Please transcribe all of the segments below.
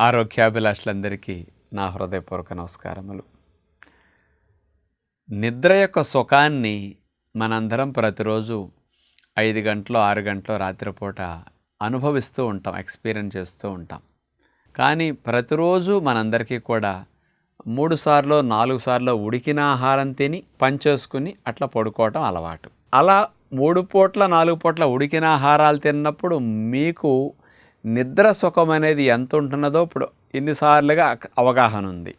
ఆరోగ్యాభిలాషులందరికీ నా హృదయపూర్వక నమస్కారములు. నిద్ర యొక్క సుఖాన్ని మనందరం ప్రతిరోజు ఐదు గంటలు ఆరు గంటలు రాత్రిపూట అనుభవిస్తూ ఉంటాం ఎక్స్పీరియన్స్ చేస్తూ ఉంటాం. కానీ ప్రతిరోజు మనందరికీ కూడా మూడు సార్లు నాలుగు సార్లు ఉడికిన ఆహారం తిని పనిచేసుకుని అట్లా పడుకోవటం అలవాటు. అలా మూడు పూట్ల నాలుగు పూట్ల ఉడికిన ఆహారాలు తిన్నప్పుడు మీకు నిద్ర సుఖం అనేది ఎంత ఉంటున్నదో ఇప్పుడు ఇన్నిసార్లుగా అవగాహన ఉంది.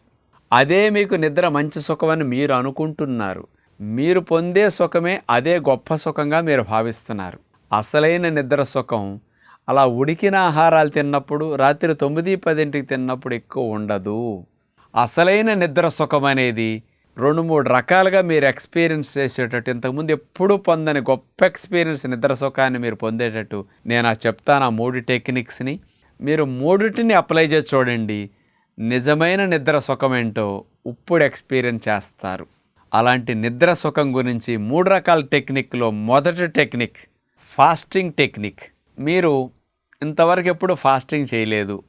అదే మీకు నిద్ర మంచి సుఖమని మీరు అనుకుంటున్నారు. మీరు పొందే సుఖమే అదే గొప్ప సుఖంగా మీరు భావిస్తున్నారు. అసలైన నిద్ర సుఖం అలా ఉడికిన ఆహారాలు తిన్నప్పుడు రాత్రి తొమ్మిది పదింటికి తిన్నప్పుడు ఎక్కువ ఉండదు. అసలైన నిద్ర సుఖం అనేది రెండు మూడు రకాలుగా మీరు ఎక్స్పీరియన్స్ చేసేటట్టు ఇంతకుముందు ఎప్పుడూ పొందని గొప్ప ఎక్స్పీరియన్స్ నిద్ర సుఖాన్ని మీరు పొందేటట్టు నేను ఆ చెప్తాను ఆ మూడు టెక్నిక్స్ని. మీరు మూడిటిని అప్లై చేసి చూడండి. నిజమైన నిద్ర సుఖం ఏంటో ఇప్పుడు ఎక్స్పీరియన్స్ చేస్తారు. అలాంటి నిద్ర సుఖం గురించి మూడు రకాల టెక్నిక్లో మొదటి టెక్నిక్ ఫాస్టింగ్ టెక్నిక్. మీరు ఇంతవరకు ఎప్పుడు ఫాస్టింగ్ చేయలేదు.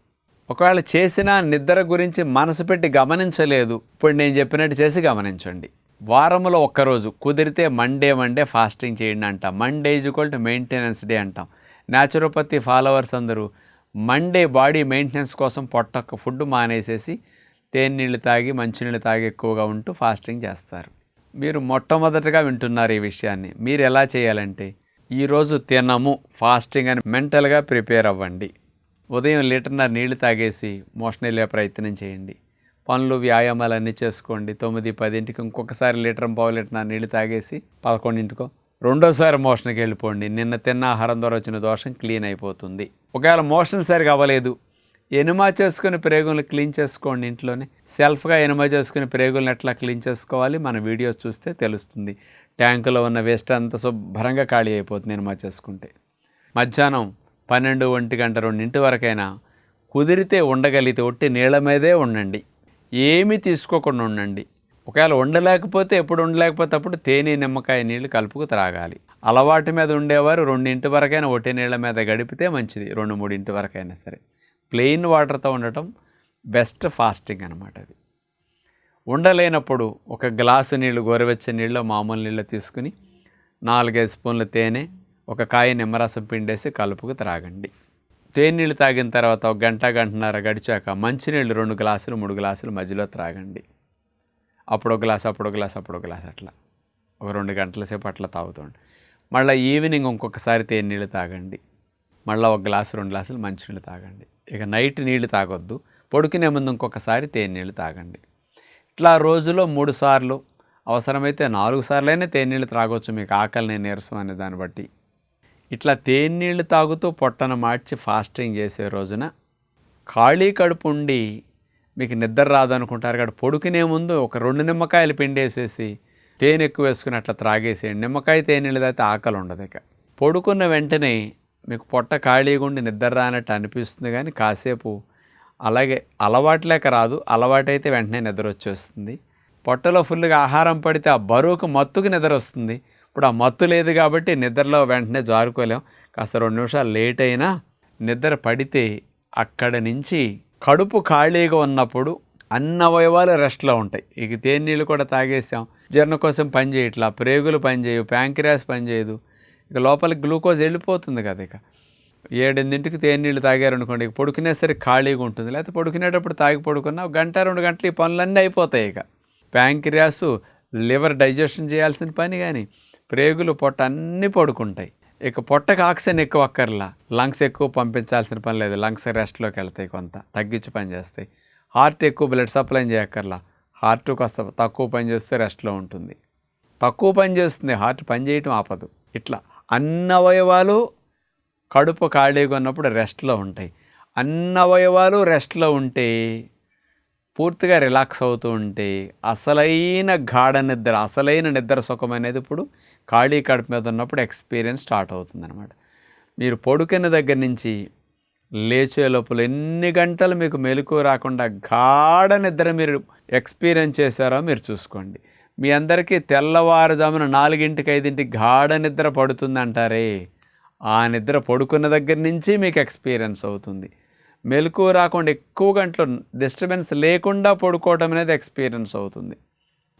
ఒకవేళ చేసిన నిద్ర గురించి మనసు పెట్టి గమనించలేదు. ఇప్పుడు నేను చెప్పినట్టు చేసి గమనించండి. వారంలో ఒక్కరోజు కుదిరితే మండే మండే ఫాస్టింగ్ చేయండి అంటాం. Monday is equal to maintenance day అంటాం. న్యాచురోపతి ఫాలోవర్స్ అందరూ మండే బాడీ మెయింటెనెన్స్ కోసం పొట్టొక్క ఫుడ్ మానేసేసి తేనీళ్ళు తాగి మంచినీళ్ళు తాగి ఎక్కువగా ఉంటూ ఫాస్టింగ్ చేస్తారు. మీరు మొట్టమొదటగా వింటున్నారు ఈ విషయాన్ని. మీరు ఎలా చేయాలంటే ఈరోజు తినము ఫాస్టింగ్ అని మెంటల్గా ప్రిపేర్ అవ్వండి. ఉదయం లీటర్న్నర నీళ్ళు తాగేసి మోషన్ వెళ్ళే ప్రయత్నం చేయండి. పనులు వ్యాయామాలు అన్నీ చేసుకోండి. తొమ్మిది పదింటికి ఇంకొకసారి లీటర్ పావు లీటర్ నీళ్ళు తాగేసి పదకొండింటికో రెండోసారి మోషన్కి వెళ్ళిపోండి. నిన్న తిన్న ఆహారం ద్వారా వచ్చిన దోషం క్లీన్ అయిపోతుంది. ఒకవేళ మోషన్ సరిగా అవ్వలేదు ఎనిమా చేసుకుని ప్రేగులను క్లీన్ చేసుకోండి ఇంట్లోనే. సెల్ఫ్గా ఎనిమా చేసుకుని ప్రేగులను ఎట్లా క్లీన్ చేసుకోవాలి మన వీడియోస్ చూస్తే తెలుస్తుంది. ట్యాంకులో ఉన్న వేస్ట్ అంతా శుభ్రంగా ఖాళీ అయిపోతుంది ఎనిమా చేసుకుంటే. మధ్యాహ్నం పన్నెండు ఒంటి గంట రెండింటి వరకైనా కుదిరితే ఉండగలిగితే ఒట్టి నీళ్ళ మీదే ఉండండి. ఏమీ తీసుకోకుండా ఉండండి. ఒకవేళ ఉండలేకపోతే ఎప్పుడు ఉండలేకపోతే అప్పుడు తేనె నిమ్మకాయ నీళ్ళు కలుపుకు త్రాగాలి. అలవాటు మీద ఉండేవారు రెండింటి వరకైనా ఒట్టి నీళ్ళ మీద గడిపితే మంచిది. రెండు మూడింటి వరకైనా సరే. ప్లెయిన్ వాటర్తో ఉండటం బెస్ట్ ఫాస్టింగ్ అనమాట అది. ఉండలేనప్పుడు ఒక గ్లాసు నీళ్ళు గోరువెచ్చని నీళ్ళు మామూలు నీళ్ళు తీసుకుని నాలుగైదు స్పూన్ల తేనె ఒక కాయ నిమ్మరసం పిండేసి కలుపుకు త్రాగండి. తేనీళ్ళు తాగిన తర్వాత ఒక గంట గంటన్నర గడిచాక మంచినీళ్ళు రెండు గ్లాసులు మూడు గ్లాసులు మధ్యలో త్రాగండి. అప్పుడు ఒక గ్లాస్ అప్పుడు గ్లాస్ అప్పుడు గ్లాస్ అట్లా. ఒక రెండు గంటల సేపు అట్లా తాగుతుండి. మళ్ళీ ఈవినింగ్ ఇంకొకసారి తేనీళ్ళు తాగండి. మళ్ళీ ఒక గ్లాసు రెండు గ్లాసులు మంచినీళ్ళు తాగండి. ఇక నైట్ నీళ్ళు తాగొద్దు. పొడుకునే ముందు ఇంకొకసారి తేనీళ్ళు తాగండి. ఇట్లా రోజులో మూడు సార్లు అవసరమైతే నాలుగు సార్లైనా తేనీళ్ళు త్రాగొచ్చు. మీకు ఆకలిని నీరసం అనే దాన్ని బట్టి. ఇట్లా తేనీళ్ళు తాగుతూ పొట్టను మార్చి ఫాస్టింగ్ చేసే రోజున ఖాళీ కడుపు ఉండి మీకు నిద్ర రాదనుకుంటారు కాబట్టి పొడుకునే ముందు ఒక రెండు నిమ్మకాయలు పిండేసేసి తేనె ఎక్కువ వేసుకుని అట్లా త్రాగేసేయండి. నిమ్మకాయ తేనీళ్ళు తాగితే ఆకలి ఉండదు ఇక. పొడుకున్న వెంటనే మీకు పొట్ట ఖాళీగా ఉండి నిద్ర రానట్టు అనిపిస్తుంది కానీ కాసేపు అలాగే అలవాటు లేక రాదు. అలవాటైతే వెంటనే నిద్ర వచ్చేస్తుంది. పొట్టలో ఫుల్గా ఆహారం పడితే ఆ బరువుకు మత్తుకు నిద్ర వస్తుంది. ఇప్పుడు ఆ మత్తు లేదు కాబట్టి నిద్రలో వెంటనే జారుకోలేం. కాస్త రెండు నిమిషాలు లేట్ అయినా నిద్ర పడితే అక్కడ నుంచి కడుపు ఖాళీగా ఉన్నప్పుడు అన్న అవయవాలు రెస్ట్లో ఉంటాయి. ఇక తేనీళ్ళు కూడా తాగేసాం. జీర్ణ కోసం పనిచేయట్లా ప్రేగులు పని చేయవు. ప్యాంక్రియాస్ పని చేయదు. ఇక లోపలికి గ్లూకోజ్ వెళ్ళిపోతుంది కదా ఇక. ఏడెనిమిదింటికి తేనీళ్ళు తాగారనుకోండి ఇక పడుకునేసరికి ఖాళీగా ఉంటుంది. లేకపోతే పడుకునేటప్పుడు తాగి పడుకున్నా గంట రెండు గంటలు ఈ పనులన్నీ అయిపోతాయి ఇక. ప్యాంక్రియాసు లివర్ డైజెషన్ చేయాల్సిన పని కానీ ప్రేగులు పొట్ట అన్నీ పడుకుంటాయి. ఇక పొట్టకు ఆక్సిజన్ ఎక్కువ అక్కర్లా. లంగ్స్ ఎక్కువ పంపించాల్సిన పని లేదు. లంగ్స్ రెస్ట్లోకి వెళ్తాయి కొంత. తగ్గించి పని చేస్తాయి. హార్ట్ ఎక్కువ బ్లడ్ సప్లై చేయక్కర్లా. హార్ట్ కాస్త తక్కువ పని చేస్తే రెస్ట్లో ఉంటుంది. తక్కువ పని చేస్తుంది. హార్ట్ పని చేయటం ఆపదు. ఇట్లా అన్ని అవయవాలు కడుపు ఖాళీగా ఉన్నప్పుడు రెస్ట్లో ఉంటాయి. అన్ని అవయవాలు రెస్ట్లో ఉంటే పూర్తిగా రిలాక్స్ అవుతూ ఉంటే అసలైన గాఢ నిద్ర అసలైన నిద్ర సుఖం అనేది ఇప్పుడు ఖాళీ కడుపు మీద ఉన్నప్పుడు ఎక్స్పీరియన్స్ స్టార్ట్ అవుతుంది అనమాట మీరు పడుకున్న దగ్గర నుంచి లేచే లోపల ఎన్ని గంటలు మీకు మెలకు రాకుండా గాఢ నిద్ర మీరు ఎక్స్పీరియన్స్ చేశారో మీరు చూసుకోండి. మీ అందరికీ తెల్లవారుజామున నాలుగింటికి ఐదింటికి గాఢ నిద్ర పడుతుంది అంటారే ఆ నిద్ర పడుకున్న దగ్గర నుంచి మీకు ఎక్స్పీరియన్స్ అవుతుంది. మెలకు రాకుండా ఎక్కువ గంటలు డిస్టర్బెన్స్ లేకుండా పడుకోవటం అనేది ఎక్స్పీరియన్స్ అవుతుంది.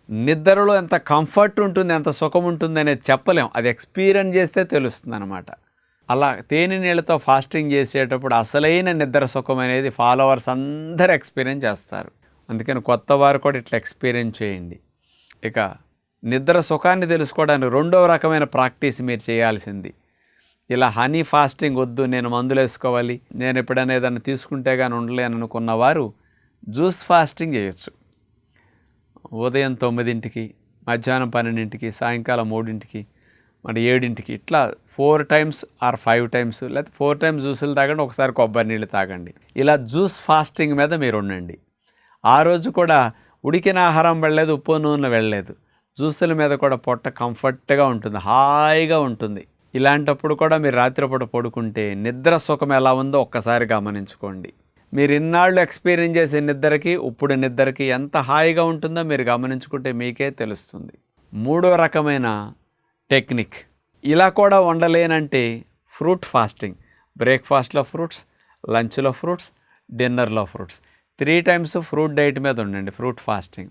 నిద్రలో ఎంత కంఫర్ట్ ఉంటుంది ఎంత సుఖం ఉంటుంది అనేది చెప్పలేం. అది ఎక్స్పీరియన్స్ చేస్తే తెలుస్తుంది అనమాట అలా తేనె నీళ్ళతో ఫాస్టింగ్ చేసేటప్పుడు అసలైన నిద్ర సుఖం అనేది ఫాలోవర్స్ అందరు ఎక్స్పీరియన్స్ చేస్తారు. అందుకని కొత్త వారు కూడా ఇట్లా ఎక్స్పీరియన్స్ చేయండి. ఇక నిద్ర సుఖాన్ని తెలుసుకోవడానికి రెండవ రకమైన ప్రాక్టీస్ మీరు చేయాల్సింది. ఇలా హనీ ఫాస్టింగ్ వద్దు నేను మందులు వేసుకోవాలి నేను ఎప్పుడైనా ఏదైనా తీసుకుంటే కానీ ఉండలేను అనుకున్న వారు జ్యూస్ ఫాస్టింగ్ చేయొచ్చు. ఉదయం తొమ్మిదింటికి మధ్యాహ్నం పన్నెండింటికి సాయంకాలం మూడింటికి మరి ఏడింటికి ఇట్లా four times or five times లేకపోతే ఫోర్ టైమ్స్ జ్యూసులు తాగండి ఒకసారి కొబ్బరి నీళ్ళు తాగండి. ఇలా జ్యూస్ ఫాస్టింగ్ మీద మీరు ఉండండి. ఆ రోజు కూడా ఉడికిన ఆహారం వెళ్ళలేదు ఉప్పు నూనె వెళ్ళలేదు. జ్యూసుల మీద కూడా పొట్ట కంఫర్ట్గా ఉంటుంది హాయిగా ఉంటుంది. ఇలాంటప్పుడు కూడా మీరు రాత్రిపూట పడుకుంటే నిద్ర సుఖం ఎలా ఉందో ఒక్కసారి గమనించుకోండి. మీరు ఇన్నాళ్ళు ఎక్స్పీరియన్స్ చేసే నిద్రకి ఇప్పుడు నిద్రకి ఎంత హాయిగా ఉంటుందో మీరు గమనించుకుంటే మీకే తెలుస్తుంది. మూడో రకమైన టెక్నిక్ ఇలా కూడా వండలేనంటే ఫ్రూట్ ఫాస్టింగ్ బ్రేక్ఫాస్ట్లో ఫ్రూట్స్ లంచ్లో fruits డిన్నర్లో fruits three times fruit diet మీద ఉండండి ఫ్రూట్ ఫాస్టింగ్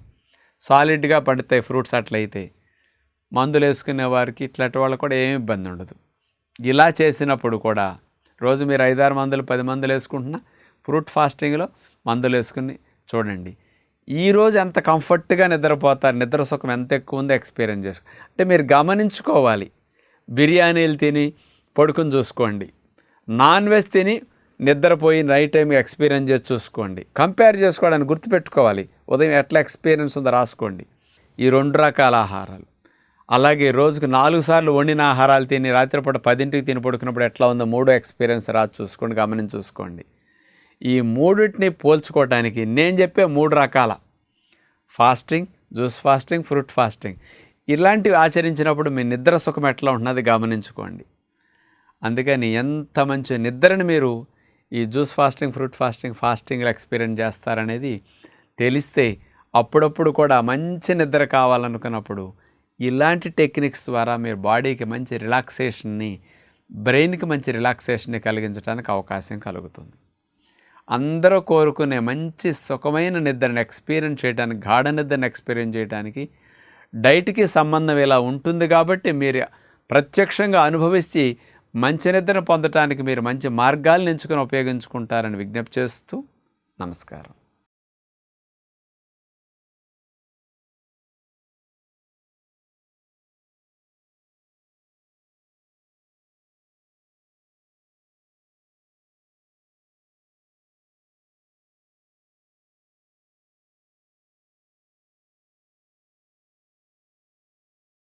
సాలిడ్గా పడతాయి ఫ్రూట్స్ అట్లయితే మందులు వేసుకునే వారికి ఇట్లాంటి వాళ్ళకి కూడా ఏమి ఇబ్బంది ఉండదు. ఇలా చేసినప్పుడు కూడా రోజు మీరు ఐదారు మందులు పది మందులు వేసుకుంటున్నా ఫ్రూట్ ఫాస్టింగ్లో మందులు వేసుకుని చూడండి ఈరోజు ఎంత కంఫర్ట్గా నిద్రపోతారు నిద్ర సుఖం ఎంత ఎక్కువ ఉందో ఎక్స్పీరియన్స్ చేసుకో అంటే మీరు గమనించుకోవాలి. బిర్యానీలు తిని పడుకుని చూసుకోండి. నాన్ వెజ్ తిని నిద్రపోయి నైట్ టైం ఎక్స్పీరియన్స్ చేసి చూసుకోండి. కంపేర్ చేసుకోవడానికి గుర్తుపెట్టుకోవాలి. ఉదయం ఎట్లా ఎక్స్పీరియన్స్ ఉందో రాసుకోండి. ఈ రెండు రకాల ఆహారాలు. అలాగే రోజుకు నాలుగు సార్లు వండిన ఆహారాలు తిని రాత్రిపూట పదింటికి తిని పడుకున్నప్పుడు ఎట్లా ఉందో మూడో ఎక్స్పీరియన్స్ రాసి చూసుకోండి గమనించి చూసుకోండి. ఈ మూడింటిని పోల్చుకోవటానికి నేను చెప్పే మూడు రకాల. Fasting juice fasting fruit fasting. ఇలాంటివి ఆచరించినప్పుడు మీ నిద్ర సుఖం ఎట్లా ఉన్నది గమనించుకోండి. అందుకని ఎంత మంచి నిద్రని మీరు ఈ జ్యూస్ ఫాస్టింగ్ ఫ్రూట్ ఫాస్టింగ్ ఫాస్టింగ్లో ఎక్స్పీరియన్స్ చేస్తారనేది తెలిస్తే అప్పుడప్పుడు కూడా మంచి నిద్ర కావాలనుకున్నప్పుడు ఇలాంటి టెక్నిక్స్ ద్వారా మీరు బాడీకి మంచి రిలాక్సేషన్ని బ్రెయిన్కి మంచి రిలాక్సేషన్ని కలిగించడానికి అవకాశం కలుగుతుంది. అందరూ కోరుకునే మంచి సుఖమైన నిద్రను ఎక్స్పీరియన్స్ చేయడానికి గాఢ నిద్రను ఎక్స్పీరియన్స్ చేయడానికి డైట్కి సంబంధం ఇలా ఉంటుంది కాబట్టి మీరు ప్రత్యక్షంగా అనుభవించి మంచి నిద్రను పొందటానికి మీరు మంచి మార్గాలను ఎంచుకొని ఉపయోగించుకుంటారని విజ్ఞప్తి చేస్తూ నమస్కారం.